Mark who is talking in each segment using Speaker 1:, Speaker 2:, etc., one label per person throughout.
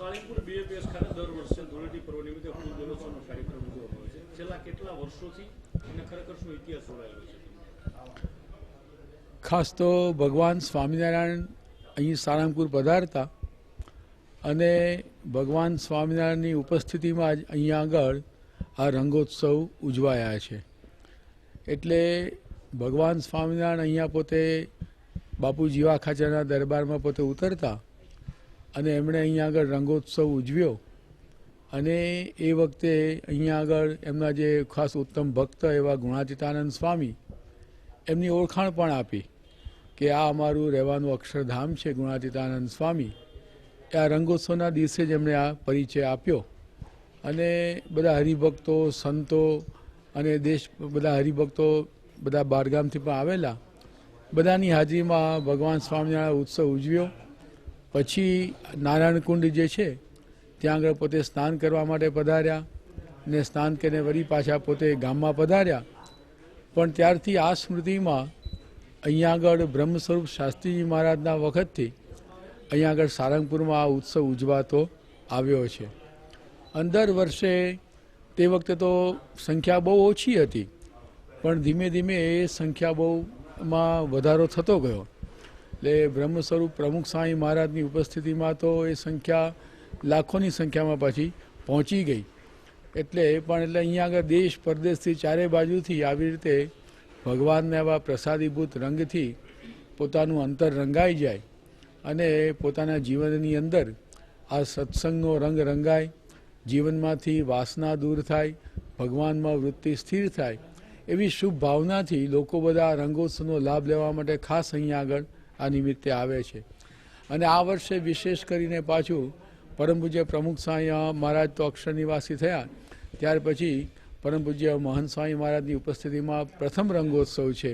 Speaker 1: સાળીપુર BAPS ખાતે દર વર્ષે ધૂળેટી પર્વ નિમિત્તે ફૂલ જલોત્સવનો કાર્યક્રમ ઉજવવામાં આવે છે. છેલ્લા કેટલા વર્ષોથી અને ખરેખર શું ઇતિહાસ જોડાયેલો છે?
Speaker 2: ખાસ તો ભગવાન સ્વામિનારાયણ અહીં સારંગપુર પધારતા અને ભગવાન સ્વામિનારાયણની ઉપસ્થિતિમાં જ અહીંયા આગળ આ રંગોત્સવ ઉજવાયા છે. એટલે ભગવાન સ્વામિનારાયણ અહીંયા પોતે બાપુ જીવા ખાચરના દરબારમાં પોતે ઉતરતા અને એમણે અહીંયા આગળ રંગોત્સવ ઉજવ્યો. અને એ વખતે અહીંયા આગળ એમના જે ખાસ ઉત્તમ ભક્ત એવા ગુણાતીતાનંદ સ્વામી, એમની ઓળખાણ પણ આપી કે આ અમારું રહેવાનું અક્ષરધામ છે ગુણાતીતાનંદ સ્વામી. એ આ રંગોત્સવના દિવસે જ એમણે આ પરિચય આપ્યો. અને બધા હરિભક્તો, સંતો અને દેશ, બધા હરિભક્તો બધા બારગામથી પણ આવેલા. બધાની હાજરીમાં ભગવાન સ્વામિનારાયણ ઉત્સવ ઉજવ્યો. પછી નારાયણ કુંડ જે છે, ત્યાં આગળ પોતે સ્નાન કરવા માટે પધાર્યા ને સ્નાન કરીને વળી પાછા પોતે ગામમાં પધાર્યા. પણ ત્યારથી આ સ્મૃતિમાં અહીંયા આગળ બ્રહ્મ સ્વરૂપ શાસ્ત્રીજી મહારાજના વખતથી અહીંયા આગળ સારંગપુરમાં આ ઉત્સવ ઉજવાતો આવ્યો છે. અંદર વર્ષે તે વખતે તો સંખ્યા બહુ ઓછી હતી, પણ ધીમે ધીમે એ સંખ્યા બહુમાં વધારો થતો ગયો. એટલે બ્રહ્મ સ્વરૂપ પ્રમુખ સ્વામી મહારાજની ઉપસ્થિતિમાં તો એ સંખ્યા લાખોની સંખ્યામાં પાછી પહોંચી ગઈ. એટલે પણ એટલે અહીંયા આગળ દેશ પરદેશથી ચારે બાજુથી આવી રીતે ભગવાનના એવા પ્રસાદીભૂત રંગથી પોતાનું અંતર રંગાઈ જાય અને પોતાના જીવનની અંદર આ સત્સંગનો રંગ રંગાય, જીવનમાંથી વાસના દૂર થાય, ભગવાનમાં વૃત્તિ સ્થિર થાય એવી શુભ ભાવનાથી લોકો બધા રંગોત્સવનો લાભ લેવા માટે ખાસ અહીંયા આગળ આ નિમિત્તે આવે છે. અને આ વર્ષે વિશેષ કરીને પાછું પરમ પૂજ્ય પ્રમુખ સ્વામી મહારાજ તો અક્ષર નિવાસી થયા. ત્યાર પછી પરમ પૂજ્ય મહંત સ્વામી મહારાજની ઉપસ્થિતિમાં પ્રથમ રંગોત્સવ છે.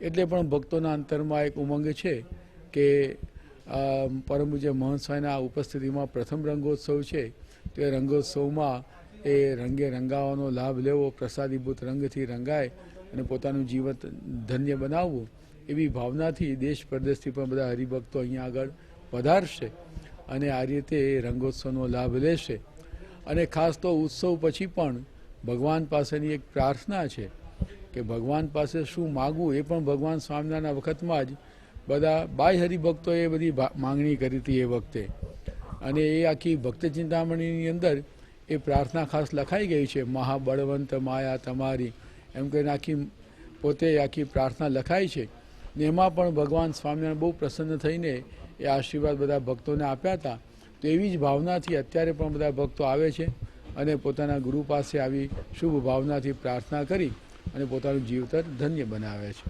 Speaker 2: એટલે પણ ભક્તોના અંતરમાં એક ઉમંગ છે કે પરમ પૂજ્ય મહંત સ્વામીના ઉપસ્થિતિમાં પ્રથમ રંગોત્સવ છે. તો એ રંગોત્સવમાં એ રંગે રંગાવાનો લાભ લેવો, પ્રસાદીભૂત રંગથી રંગાય અને પોતાનું જીવન ધન્ય બનાવવું. એવી ભાવનાથી દેશ પરદેશથી પણ બધા હરિભક્તો અહીંયા આગળ પધારશે અને આ રીતે એ રંગોત્સવનો લાભ લેશે. અને ખાસ તો ઉત્સવ પછી પણ ભગવાન પાસેની એક પ્રાર્થના છે કે ભગવાન પાસે શું માગવું એ પણ ભગવાન સ્વામિનારાયણ વખતમાં જ બધા બાય હરિભક્તોએ બધી માંગણી કરી હતી એ વખતે. અને એ આખી ભક્ત ચિંતામણીની અંદર એ પ્રાર્થના ખાસ લખાઈ ગઈ છે, મહાબળવંત માયા તમારી. એમ કરીને આખી પોતે આખી પ્રાર્થના લખાઈ છે. ને એમાં પણ ભગવાન સ્વામિનારાયણ બહુ પ્રસન્ન થઈને એ આશીર્વાદ બધા ભક્તોને આપ્યા હતા. તો એવી જ ભાવનાથી અત્યારે પણ બધા ભક્તો આવે છે અને પોતાના ગુરુ પાસે આવી શુભ ભાવનાથી પ્રાર્થના કરી અને પોતાનું જીવતર ધન્ય બનાવે છે.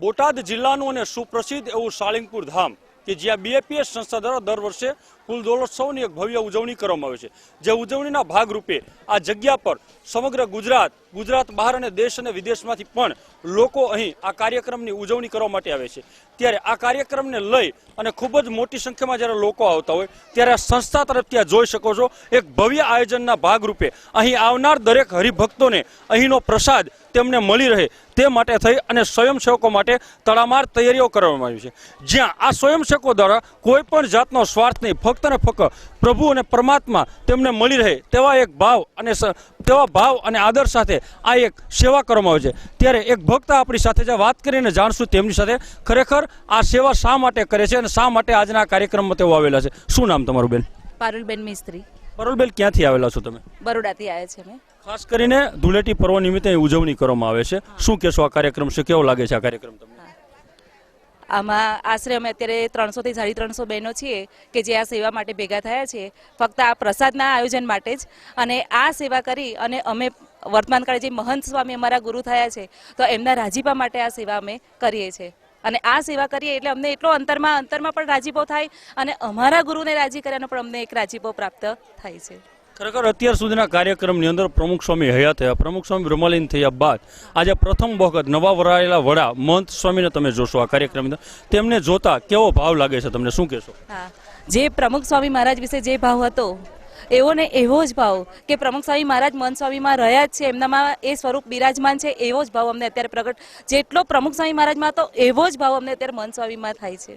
Speaker 3: બોટાદ જિલ્લાનું અને સુપ્રસિદ્ધ એવું સાળિંગપુર ધામ, કે જ્યાં બીએપીએસ સંસ્થા દ્વારા દર વર્ષે કુલદોલોત્સવની એક ભવ્ય ઉજવણી કરવામાં આવે છે. જે ઉજવણીના ભાગરૂપે આ જગ્યા પર સમગ્ર ગુજરાત ગુજરાત બહાર અને દેશ અને વિદેશમાંથી પણ લોકો અહીં આ કાર્યક્રમની ઉજવણી કરવા માટે આવે છે. ત્યારે આ કાર્યક્રમને લઈ અને ખૂબ જ મોટી સંખ્યામાં જ્યારે લોકો આવતા હોય, ત્યારે આ સંસ્થા તરફથી આ જોઈ શકો છો, એક ભવ્ય આયોજનના ભાગરૂપે અહીં આવનાર દરેક હરિભક્તોને અહીંનો પ્રસાદ તેમને મળી રહે તે માટે થઈ અને સ્વયંસેવકો માટે તડામાર તૈયારીઓ કરવામાં આવી છે. જ્યાં આ સ્વયંસેવકો દ્વારા કોઈ પણ જાતનો સ્વાર્થ નહીં, ફક્ત ને ફક્ત પ્રભુ અને પરમાત્મા તેમને મળી રહે તેવા એક ભાવ અને તેવા ભાવ અને આદર સાથે આ એક સેવા કરવામાં આવે છે. ત્યારે એક ભક્ત આપણી સાથે જે વાત કરીને જાણશું તેમની સાથે ખરેખર આ સેવા શા માટે કરે છે અને શા માટે આજના કાર્યક્રમમાં તેઓ આવેલા છે? શું નામ તમારું બેન?
Speaker 4: પારુલબેન મિસ્ત્રી.
Speaker 3: પરોલબેન ક્યાંથી આવેલા છો તમે?
Speaker 4: બરોડાથી આવ્યા છે મેં
Speaker 3: ખાસ કરીને ધૂળેટી પર્વ નિમિત્તે ઉજવણી કરવામાં આવે છે. શું કહેશો આ કાર્યક્રમ? છે કેવો લાગે છે આ કાર્યક્રમ તમને?
Speaker 4: આમાં આશરે અમે અત્યારે ત્રણસોથી સાડી ત્રણસો બહેનો છીએ કે જે આ સેવા માટે ભેગા થયા છે. ફક્ત આ પ્રસાદના આયોજન માટે જ. અને આ સેવા કરી અને અમે વર્તમાન કાળે જે મહંત સ્વામી અમારા ગુરુ થયા છે, તો એમના રાજીપા માટે આ સેવા અમે કરીએ છીએ. અને આ સેવા કરીએ એટલે અમને એટલો અંતરમાં અંતરમાં પણ રાજીપો થાય અને અમારા ગુરુને રાજી કર્યાનો પણ અમને એક રાજીપો પ્રાપ્ત થાય છે.
Speaker 3: ખરેખર અત્યાર સુધીના કાર્યક્રમની અંદર પ્રમુખ સ્વામી હયાત થયા. પ્રમુખ સ્વામી બ્રહ્મલીન થયા બાદ આજે પ્રથમ વખત નવા વરાયેલા વડા મહંત સ્વામીને તમે જોશો આ કાર્યક્રમની અંદર. તેમને જોતા કેવો ભાવ લાગે છે તમને? શું કહેશો?
Speaker 4: જે પ્રમુખ સ્વામી મહારાજ વિશે જે ભાવ હતો એવો ને એવો જ ભાવ કે પ્રમુખ સ્વામી મહારાજ મન સ્વામીમાં રહ્યા જ છે, એમનામાં એ સ્વરૂપ બિરાજમાન છે, એવો જ ભાવ અમને અત્યારે પ્રગટ, જેટલો પ્રમુખ સ્વામી મહારાજમાં હતો, એવો જ ભાવ અમને અત્યારે મન સ્વામીમાં થાય છે.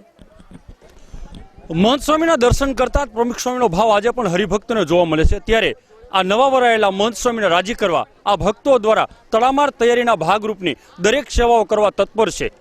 Speaker 3: મહંત સ્વામીના દર્શન કરતા જ પ્રમુખ સ્વામીનો ભાવ આજે પણ હરિભક્તોને જોવા મળે છે. ત્યારે આ નવા વરાયેલા મહંત સ્વામીને રાજી કરવા આ ભક્તો દ્વારા તડામાર તૈયારીના ભાગરૂપની દરેક સેવાઓ કરવા તત્પર છે.